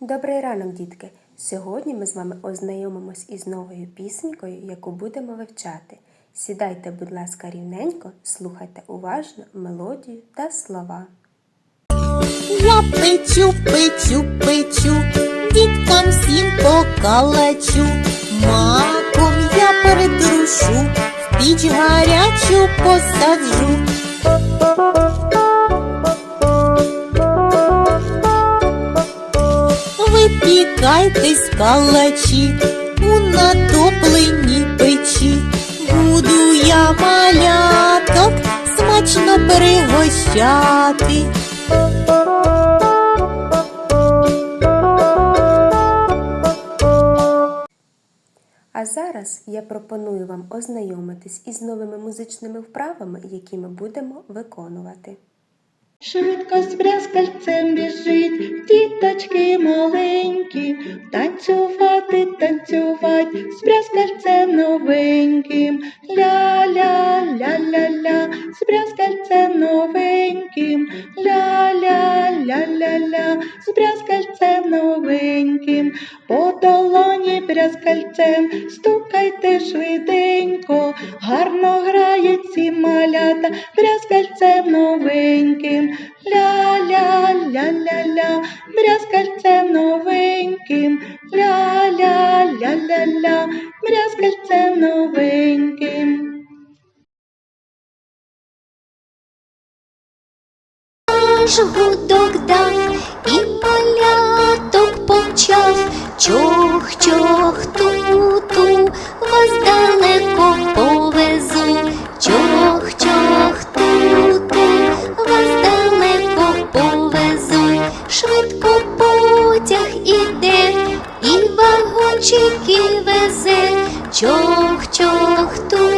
Добрий ранок, дітки! Сьогодні ми з вами ознайомимось із новою пісенькою, яку будемо вивчати. Сідайте, будь ласка, рівненько, слухайте уважно мелодію та слова. Я печу, печу, печу, діткам всім покалачу. Маком я передрушу, в піч гарячу посаджу. Випікайтесь калачі у натопленій печі. Буду я маляток смачно пригощати. А зараз я пропоную вам ознайомитись із новими музичними вправами, які ми будемо виконувати. Швидко з брязкальцем біжить, діточки маленькі, танцювати, танцювати, з брязкальцем новеньким, ля-ля, ля-ля-ля, з брязкальцем новеньким, ля-ля, ля-ля-ля, з брязкальцем новеньким, по долоні брязкальцем, стукайте швиденько, гарно грають ці малята, брязкальцем новеньким, ля-ля-ля-ля-ля, брязкальцем новеньким, ля-ля-ля-ля-ля, брязкальцем новеньким. Наш гудок дав і маляток помчав. Чох, чох, ту-ту, вас далеко повезу. Чох, чох, ту-ту, вас далеко повезу. Швидко потяг іде, і вагончики везе. Чох, чох, ту-ту,